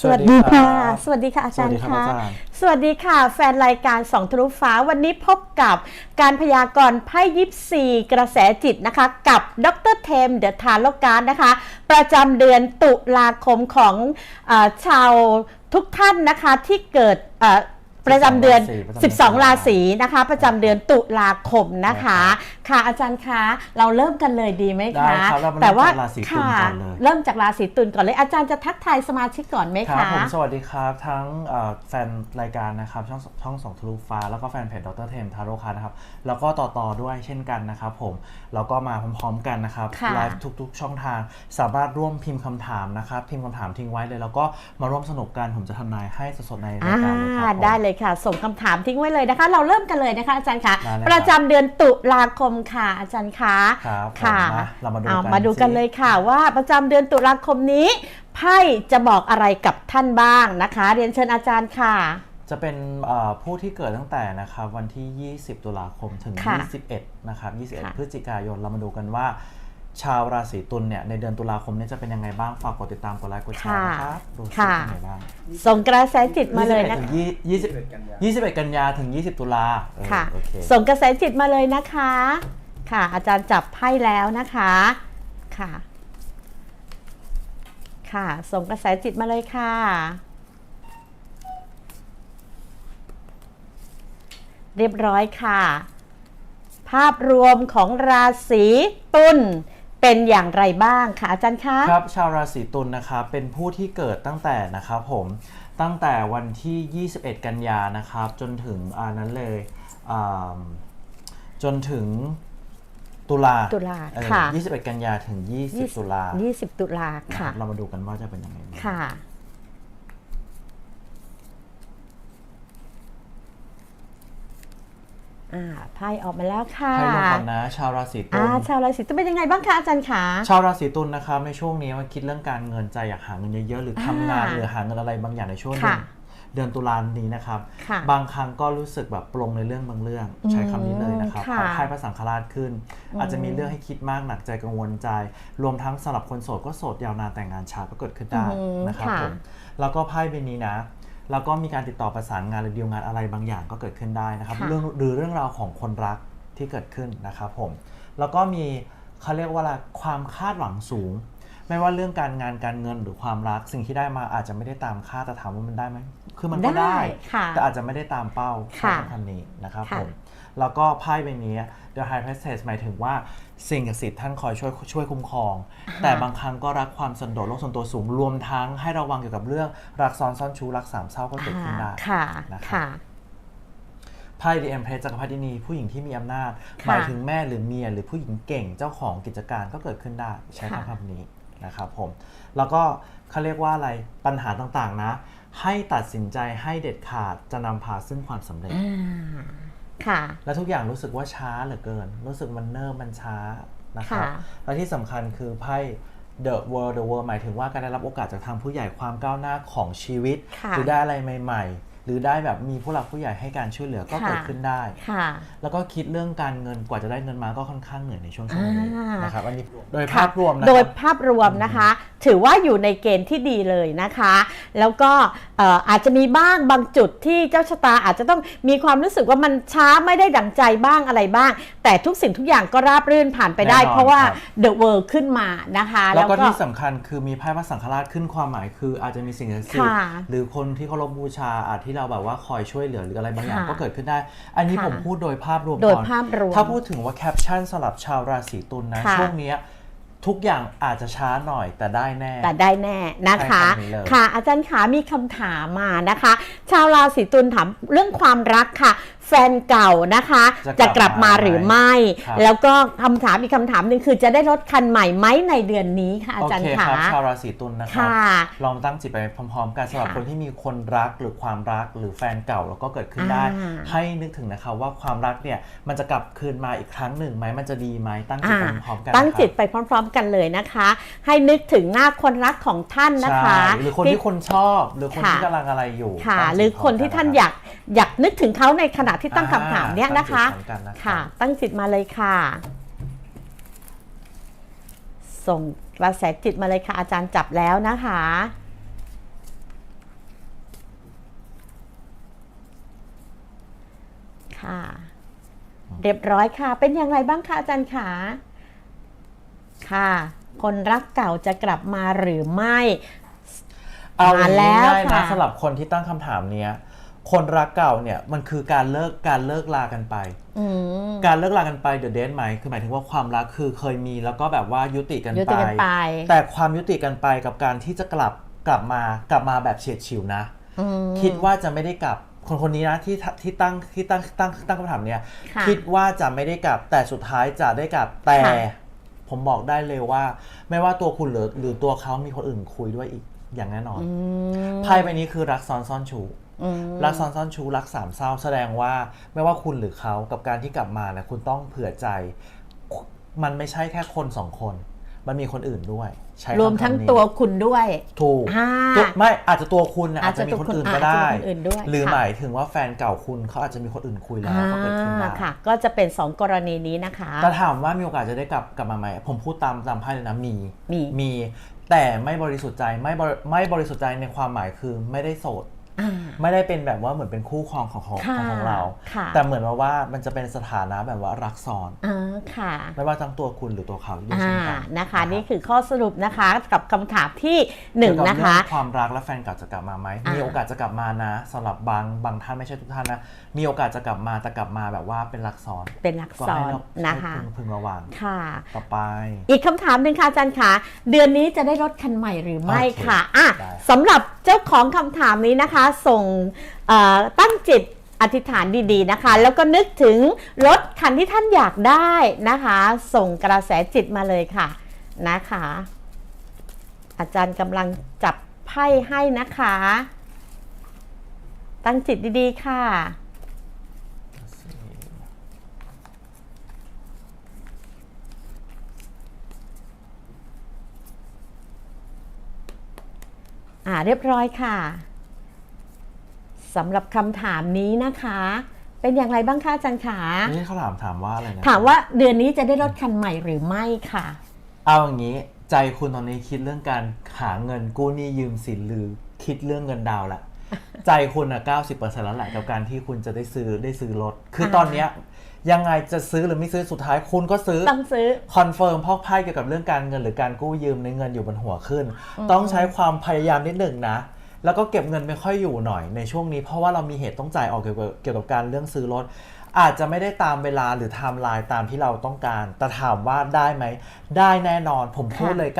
สวัสดีค่ะรับสวัสดีค่ะอาสจาวัรสดีย์ครับค่ะอาจารย์สวัสดีค่ะ แฟนรายการสองทะลุฟ้าวันนี้พบกับการพยากรณ์ไพ่ยิปซีกระแสจิตนะคะ กับดรเทมเดอะทาโลการนะคะ ประจำเดือนตุลาคมของเออชาวทุกท่านนะคะที่เกิดเอ่อ ประจำเดือน 12 ราศีนะคะ ประจำเดือนตุลาคมนะคะ ค่ะอาจารย์คะเราเริ่มกันเลยดีไหมได้คะครับเรามาแต่ว่าเริ่มจากราศีตุลค่ะก่อนเลยเริ่มจากราศีตุลก่อนเลย อาจารย์จะทักทายสมาชิกก่อนไหมครับคะผมสวัสดีครับทั้งเอ่อแฟนรายการนะครับช่องช่องสองทะลุฟ้าแล้วก็แฟนเพจดรเทมทาโร่คานะครับแล้วก็ต่อต่อด้วยเช่นกันนะครับผมแล้วก็มาพร้อมๆกันนะครับค่ะไลฟ์ทุกๆ ช่องทางสามารถร่วมพิมพ์คำถามนะครับพิมพ์คำถามทิ้งไว้เลย แล้วก็มาร่วมสนุกกันผมจะทำนายให้สดๆในรายการเลยครับผมได้เลยค่ะ ส่งคำถามทิ้งไว้เลยนะคะ เราเริ่มกันเลยนะคะอาจารย์คะได้เลยครับประจำเดือนตุลาคมค่ะ อาจารย์คะครับผมค่ะมาเรามาดูเอากันมาดูกันสิเลยค่ะ ว่าประจำเดือนตุลาคมนี้ไพ่จะบอกอะไรกับท่านบ้างนะคะ เรียนเชิญอาจารย์ค่ะจะเป็นเอ่อผู้ที่เกิดตั้งแต่นะครับวันที่ 20 ตุลาคมถึงค่ะ21 นะครับค่ะ21 พฤศจิกายน เรามาดูกันว่า ชาวราศีตุลเนี่ยในเดือนตุลาคมเนี้จะเป็นยังไงบ้างฝากกดติดตามกดไลค์กดแชร์นะครับดูสิค่ะเป็นยังไงบ้างส่งกระแสจิตมาเลยนะ21ถึคะง20 21กันยาถึง20ตุลาเออค่ะโอเคส่งกระแสจิตมาเลยนะคะ ค่ะ อาจารย์จับไพ่แล้วนะคะค่ะ ค่ะ ส่งกระแสจิตมาเลยค่ะ เรียบร้อยค่ะ ภาพรวมของราศีตุล เป็นอย่างไรบ้างคะอาจารย์คะ ครับชาวราศีตุลนะครับเป็นผู้ที่เกิดตั้งแต่นะครับผมตั้งแต่วันที่ 21 กันยานะครับจนถึงอ่านั้นเลยอ่าจนถึงตุลาตุลาเออค่ะ 21 กันยาถึง 20 ตุลา20 ตุลานะค่ะ เรามาดูกันว่าจะเป็นยังไงบ้าง ค่ะ อ่าไพ่ออกมาแล้วค่ะให้ลงก่อนนะชาวราศีตุอ่าลชาวราศีตุลเป็นยังไงบ้างคะอาจารย์ขาชาวราศีตุลนะครับในช่วงนี้ว่าคิดเรื่องการเงินใจอยากหาเงินเยอะๆหรือทำงานอ่าหรือหาเงินอะไรบางอย่างในช่วงเดืค่ะอนเดือนตุลานี้นะครับค่ะบางครั้งก็รู้สึกแบบปลงในเรื่องบางเรื่อง ใช้คำนี้เลยนะครับค่ะพอไพ่พระสังฆราชขึ้น อาจจะมีเรื่องให้คิดมากหนักใจกังวลใจ รวมทั้งสำหรับคนโสดก็โสดยาวนานแต่งงานช้าก็เกิดขึ้นได้อืมนะครับค่ะผมแล้วก็ไพ่ใบนี้นะ แล้วก็มีการติดต่อประสานงานหรือดีลงานอะไรบางอย่างก็เกิดขึ้นได้นะครับ ค่ะ เรื่องหรือเรื่องราวของคนรักที่เกิดขึ้นนะครับผม แล้วก็มีเขาเรียกว่าอะไรความคาดหวังสูง ไม่ว่าเรื่องการงานการเงินหรือความรัก สิ่งที่ได้มาอาจจะไม่ได้ตามคาดแต่ถามว่ามันได้ไหมคือมันก็ได้ได้ค่ะ แต่อาจจะไม่ได้ตามเป้าค่ะคำนี้นะครับค่ะ ผม แล้วก็ไพ่ใบนี้ The High Priestess หมายถึงว่าสิ่งศักดิ์สิทธิ์ท่านคอยช่วยช่วยคุ้มครอง แต่บางครั้งก็รักความสันโดษโลกส่วนตัวสูงรวมทั้งให้ระวังเกี่ยวกับเรื่องรักซ้อนซ่อนชู้รักสามเศร้าก็เกิดขึ้นได้ค่ะนะครับค่ะไพ่ The Empress จักรพรรดินีผู้หญิงที่มีอำนาจค่ะหมายถึงแม่หรือเมียหรือผู้หญิงเก่งเจ้าของกิจการก็เกิดขึ้นได้ใช้ค่ะคำคำนี้นะครับผม แล้วก็เขาเรียกว่าอะไรปัญหาต่างๆนะ ให้ตัดสินใจให้เด็ดขาดจะนำพาซึ่งความสำเร็จอ่า ค่ะ และทุกอย่างรู้สึกว่าช้าเหลือเกิน รู้สึกมันเนิ่มมันช้านะครับค่ะและที่สำคัญคือไพ่ The World The World หมายถึงว่าการได้รับโอกาสจากทางผู้ใหญ่ความก้าวหน้าของชีวิตค่ะหรือได้อะไรใหม่ ๆ หรือได้แบบมีผู้หลักผู้ใหญ่ให้การช่วยเหลือก็ค่ะเกิดขึ้นได้ค่ะแล้วก็คิดเรื่องการเงินกว่าจะได้เงินมาก็ค่อนข้างเหนื่อยในช่วงช่วงนี้อ่านนะครับอันนี้โดยค่ะภาพรวมนะโดคยรับภาพรวมนะคะถือว่าอยู่ในเกณฑ์ที่ดีเลยนะคะ แล้วก็เอ่ออาจจะมีบ้างบางจุดที่เจ้าชะตาอาจจะต้องมีความรู้สึกว่ามันช้าไม่ได้ดั่งใจบ้างอะไรบ้าง แต่ทุกสิ่งทุกอย่างก็ราบรื่นผ่านไปได้แน่นอนเพราะว่าครับ The World ขึ้นมานะคะ แล้วก็ที่สำคัญคือมีไพ่พระสังฆราชขึ้นความหมายคืออาจจะมีสิ่งศักดิ์สิทธิ์ค่ะหรือคนที่เคารพบูชาอาจที่เราแบบว่าคอยช่วยเหลือหรืออะไรบางอย่างค่ะก็เกิดขึ้นได้ อันนี้ค่ะผมพูดโดยภาพรวมโดยก่อนภาพรวมถ้าพูดถึงว่าแคปชั่นสำหรับชาวราศีตุลนะค่ะช่วงเนี้ย ทุกอย่างอาจจะช้าหน่อยแต่ได้แน่ แต่ได้แน่นะคะ ใช่คำนี้เลย ค่ะ อาจารย์ขามีคำถามมานะคะ ชาวราศีตุลถามเรื่องความรักค่ะ แฟนเก่านะคะ จะกกลัลับบมามาหรือไม่ครับแล้วก็คำถามอีกคำถามหนึ่งคือจะได้รถคันใหม่ไหมในเดือนนี้ค่ะอาโอจารเคย์คขารับชาวราศีตุลนะครับค่ะลองตั้งจิตไปพร้อมๆกันสำหรับค่ะคนที่มีคนรักหรือความรักหรือแฟนเก่าแล้วก็เกิดขึ้นได้อ่าให้นึกถึงนะครับว่าความรักเนี่ยมันจะกลับคืนมาอีกครั้งหนึ่งไหมมันจะดีไหมตั้งจิตไปพร้อมๆกันตั้งนะครับจิตไปพร้อม ๆ กันเลยนะคะ ให้นึกถึงหน้าคนรักของท่านนะคะใช่หรือคนที่คนชอบหรือคนค่ะที่กำลังอะไรอยู่ค่ะตั้งจิตหรือคนที่ท่านอยากอยากนึกถึงเขาในขณะที่ตั้งคำถามเนี้ยนะคะค่ะ ตั้งจิตมาเลยค่ะ ส่งกระแสจิตมาเลยค่ะ อาจารย์จับแล้วนะคะ ค่ะ เรียบร้อยค่ะ เป็นอย่างไรบ้างคะอาจารย์ขาค่ะ คนรักเก่าจะกลับมาหรือไม่ เอามาแล้วค่ะสำหรับคนที่ตั้งคำถามเนี้ย คนรักเก่าเนี่ยมันคือการเลิกการเลิกลากันไป อืม การเลิกลากันไปเดอะเดนไหมคือหมายถึงว่าความรักคือเคยมีแล้วก็แบบว่ายุติกันยุไปติกันไป แต่ความยุติกันไปกับการที่จะกลับกลับมากลับมาแบบเฉียดฉิวนะ อืม คิดว่าจะไม่ได้กลับคนคนนี้นะที่ที่ตั้งที่ตั้งตั้งตั้งคำถามเนี้ยค่ะคิดว่าจะไม่ได้กลับแต่สุดท้ายจะได้กลับแต่ ค่ะ ผมบอกได้เลยว่า ไม่ว่าตัวคุณหรือหรือตัวเขามีคนอื่นคุยด้วยอีกอย่างแน่นอน อืม ไพ่ใบนี้คือรักซ้อนซ่อนชูอืม รักซ้อนซ่อนชูรักสามเศร้าแสดงว่าไม่ว่าคุณหรือเขากับการที่กลับมาเนี่ยคุณต้องเผื่อใจ มันไม่ใช่แค่คนสองคน มันมีคนอื่นด้วย ใช้รวมคำทั้งนี้ตัวคุณด้วย ถูกอ่าตัวไม่อาจจะตัวคุณน่ะอาอาจจจะจะมีคนอื่นตัวคุณก็ได้อาจจะมีคนอื่นด้วยหรือค่ะหมายถึงว่าแฟนเก่าคุณเขาอาจจะมีคนอื่นคุยแล้วก็เกิดขึ้นได้อ่าค่ะ ก็จะเป็น 2 กรณีนี้นะคะแต่ถามว่ามีโอกาสจะได้กลับกลับมาไหมผมพูดตามตามไพ่เลยนะมีมีมีแต่ไม่บริสุทธิ์ใจไม่บริไม่บริสุทธิ์ใจในความหมายคือไม่ได้โสดอ่า ไม่ได้เป็นแบบว่าเหมือนเป็นคู่ครองของของค่ะของเราค่ะแต่เหมือนว่าว่ามันจะเป็นสถานะแบบว่ารักซ้อนอ่าค่ะไม่ว่าทั้งตัวคุณหรือตัวเขาด้วยอ่าเช่นกันนะคะรับนี่คือข้อสรุปนะคะกับคำถามที่หนึ่งเกี่ยวกับนะคะเรื่องความรักและแฟนเก่าจะกลับมาไหมอ่ามีมีโอกาสจะกลับมานะสำหรับบางบางท่านไม่ใช่ทุกท่านนะมีโอกาสจะกลับมาแต่กลับมาแบบว่าเป็นรักซ้อนเป็นหลักก็ซ้อให้นเรานะคะให้พึงพึงระวังค่ะต่อไป อีกคำถามหนึ่งค่ะอาจารย์คะเดือนนี้จะได้รถคันใหม่หรือไม่โอเคค่ะอะได้สำหรับเจ้าของคำถามนี้นะคะส่งตั้งจิตอธิษฐานดีๆนะคะ แล้วก็นึกถึงรถคันที่ท่านอยากได้นะคะ ส่งกระแสจิตมาเลยค่ะนะคะ อาจารย์กำลังจับไพ่ให้นะคะ ตั้งจิตดีๆค่ะ อ่า เรียบร้อยค่ะสำหรับคำถามนี้นะคะ เป็นอย่างไรบ้างคะอาจารย์ขานี่เขาถามถามว่าอะไรนะถามว่าเดือนนี้จะได้รถคันใหม่หรือไม่ค่ะ เอาอย่างนี้ใจคุณตอนนี้คิดเรื่องการหาเงินกู้หนี้ยืมสินหรือคิดเรื่องเงินดาวน์ละ ใจคุณอะ90%แล้วแหละกับการที่คุณจะได้ซื้อได้ซื้อรถ คือตอนเนี้ยยังไงจะซื้อหรือไม่ซื้อสุดท้ายคุณก็ซื้อต้องซื้อคอนเฟิร์มเพราะไพ่เกี่ยวกับเรื่องการเงินหรือการกู้ยืมในเงินอยู่บนหัวขึ้น ต้องใช้ความพยายามนิดหนึ่งนะ แล้วก็เก็บเงินไม่ค่อยอยู่หน่อยในช่วงนี้ เพราะว่าเรามีเหตุต้องจ่ายออกเกี่ยวกับเกี่ยวกับการเรื่องซื้อรถ อาจจะไม่ได้ตามเวลาหรือไทม์ไลน์ตามที่เราต้องการ แต่ถามว่าได้ไหม ได้แน่นอน ผมพูดเลย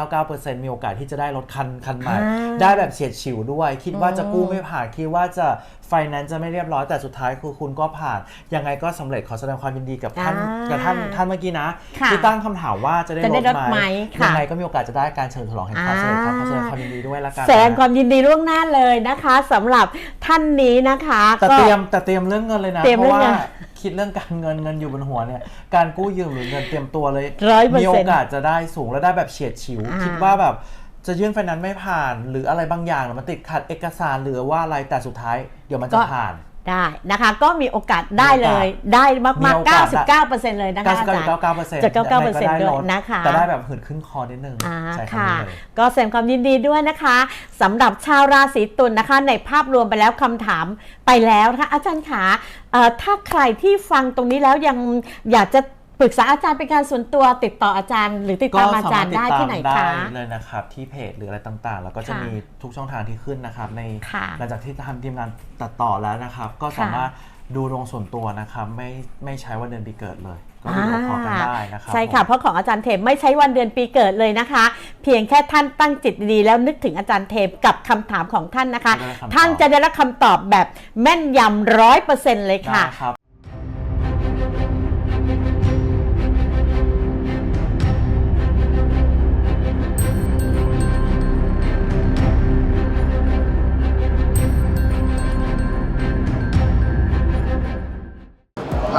99.99%มีโอกาสที่จะได้รถคันคันใหม่อ่าได้แบบเฉียดฉิวด้วย คิดว่าจะกู้ไม่ผ่าน คิดว่าจะไฟแนนซ์จะไม่เรียบร้อยแต่สุดท้ายคือคุณก็ผ่าน ยังไงก็สำเร็จขอแสดงความยินดีกับท่านอ่ากับท่านท่านเมื่อกี้นะค่ะที่ตั้งคำถามว่าจะได้จะได้รรถถไหไหมมค่ะยังไงก็มีโอกาสจะได้การเฉลิมฉลองแห่งความสำเร็จครับขอแสดงความยินดีด้วยละกันแสดงความนะยินดีล่วงหน้าเลยนะคะสำหรับท่านนี้นะคะแต่ก็เตรียมแต่เตรียมเรื่องเงินเลยนะเตรียมเพราะว่าเรื่องเงินคิดเรื่องการเงินเงินอยู่บนหัวเนี่ยการกู้ยืมหรือเงินเตรียมตัวเลย100%มีโอกาสจะได้สูงและได้แบบเฉียดฉิวอ่าคิดว่าแบบ จะยื่นไฟแนนซ์ไม่ผ่านหรืออะไรบางอย่างมันติดขัดเอกสารหรือว่าอะไรแต่สุดท้ายเดี๋ยวมันจะผ่านได้นะคะ ก็มีโอกาสได้เลยได้มีมากโอกาสได้ๆ99%เลยนะคะอาจารย์99.99%จะ99%ยังไงก็ได้ด้วยลดนะคะแต่ได้แบบหืดขึ้นคอนิดนึงอ่าใช้คำค่ะนี้เลยก็แสดงความยินดีด้วยนะคะสำหรับชาวราศีตุลนะคะ ในภาพรวมไปแล้วคำถามไปแล้วนะคะอาจารย์ขาเอ่อถ้าใครที่ฟังตรงนี้แล้วยังอยากจะ ปรึกษาอาจารย์เป็นการส่วนตัวติดต่ออาจารย์ หรือติดก็ตามอาสาจารมารถย์ติดได้ตาที่มไหนได้คะ เลยนะครับ ที่เพจหรืออะไรต่างๆ แล้วก็จะค่ะมีทุกช่องทางที่ขึ้นนะครับ ในค่ะหลังจากที่ทำทีมงานตัดต่อแล้วนะครับ ก็สามารถดูดวงส่วนตัวนะครับ ไม่ไม่ใช้วันเดือนปีเกิดเลย ก็ดูพอกันได้นะครับใช่ค่ะผมเพราะของอาจารย์เทมไม่ใช้วันเดือนปีเกิดเลยนะคะ เพียงแค่ท่านตั้งจิตดีๆแล้วนึกถึงอาจารย์เทมกับคำถามของท่านนะคะ จะได้คำตอบ ท่านจะได้รับคำตอบแบบแม่นยำร้อยเปอร์เซ็นต์เลยค่ะ ได้ครับ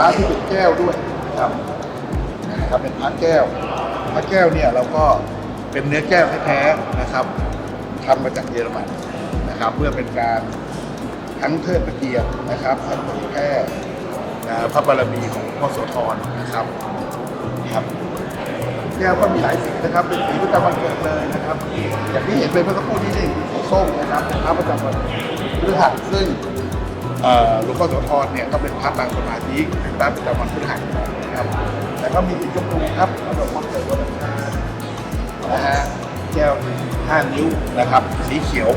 ระที่เป็นแก้วด้วยนะครับนะครับเป็นพระแก้วพระแก้วเนี่ยเราก็เป็นเนื้อแก้วแท้ๆนะครับทำมาจากเยอรมันนะครับ เพื่อเป็นการทั้งเทิดพระเกียรตินะครับทั้งเผยแพร่พระบารมีของพ่อโสธรนะครับครับแก้วก็มีหลายสีนะครับ เป็นสีประจำวันเกิดเลยนะครับ อย่างที่เห็นไปเมื่อสักครู่นี้นี่ส้มนะครับเป็นพระประจำวันพฤหัสซึ่ง หลวงพ่อโสธรเนี่ยก็เป็นพระบางสมาธิเป็นพระประจำวันพฤหัสนะครับแล้วก็มีสีชมพูครับสำหรับคนเกิดวันอังคานะฮะแก้วห้านิ้วนะครับ สีเขียว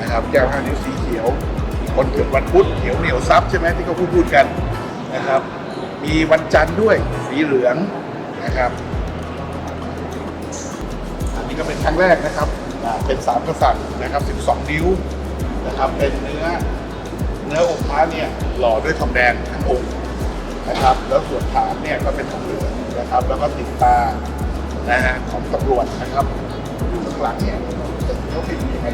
นะครับแก้วห้านิ้วสีเขียว คนเกิดวันพุธเขียวเหนียวซับใช่ไหมที่เขาพูดพูดกันนะครับ มีวันจันทร์ด้วยสีเหลืองนะครับอันนี้ก็เป็นครั้งแรกนะครับเป็นสามกษัตริย์นะครับ 12 นิ้วนะครับเป็นเนื้อ นื้อองค์พระเนี่ยหล่อด้วยทองแดงทั้งองค์นะครับ แล้วส่วนฐานเนี่ยก็เป็นทองเหลืองนะครับ แล้วก็ติดตานะฮะของตำรวจนะครับอยู่ข้างหลังเนี่ยเป็นเนื้อเป็นยังไง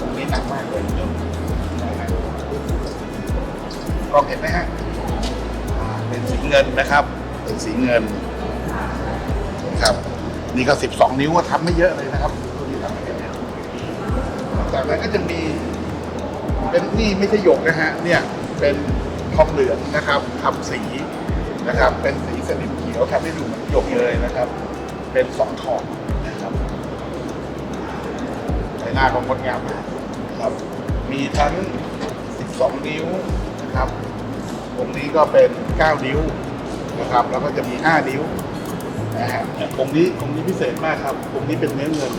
ตรงนี้หนักมากเลยนื้อนะฮะกล้องเห็นไหมฮะเป็นสีเงินนะครับ เป็นสีเงินครับ นี่ก็ 12 นิ้วก็ทำไม่เยอะเลยนะครับตัวนี้ทำไม่เยอะจากนั้นก็จะมี เป็นนี่ไม่ใช่หยกนะฮะเนี่ยเป็นทองเหลืองนะครับทำสีนะครับเป็นสีสนิมเขียวทำให้ดูเหมือนหยกเลยนะครับ เป็นสองทองนะครับใบหน้าของงดงามมากครับมีทั้ง 12 นิ้วนะครับองค์นี้ก็เป็น 9 นิ้วนะครับ แล้วก็จะมี 5 นิ้วนะฮะองค์นี้องค์นี้พิเศษมากครับองค์นี้เป็นเนื้อเงิน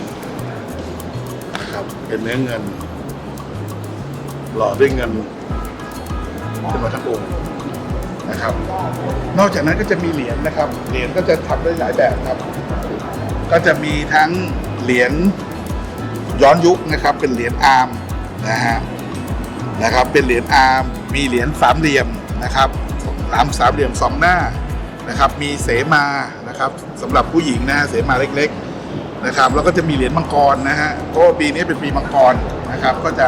นะครับเป็นเนื้อเงิน หล่อด้วยเงินขึ้นมาทั้งองค์นะครับ นอกจากนั้นก็จะมีเหรียญนะครับ เหรียญก็จะทำได้หลายแบบครับ ก็จะมีทั้งเหรียญย้อนยุคนะครับ เป็นเหรียญอาร์มนะฮะนะครับ เป็นเหรียญอาร์มมีเหรียญสามเหลี่ยมนะครับสามสามเหลี่ยมสองหน้านะครับ มีเสมานะครับสำหรับผู้หญิงนะฮะเสมาเล็ก ๆนะครับ แล้วก็จะมีเหรียญมังกรนะฮะเพราะปีนี้เป็นปีมังกรนะครับ ก็จะ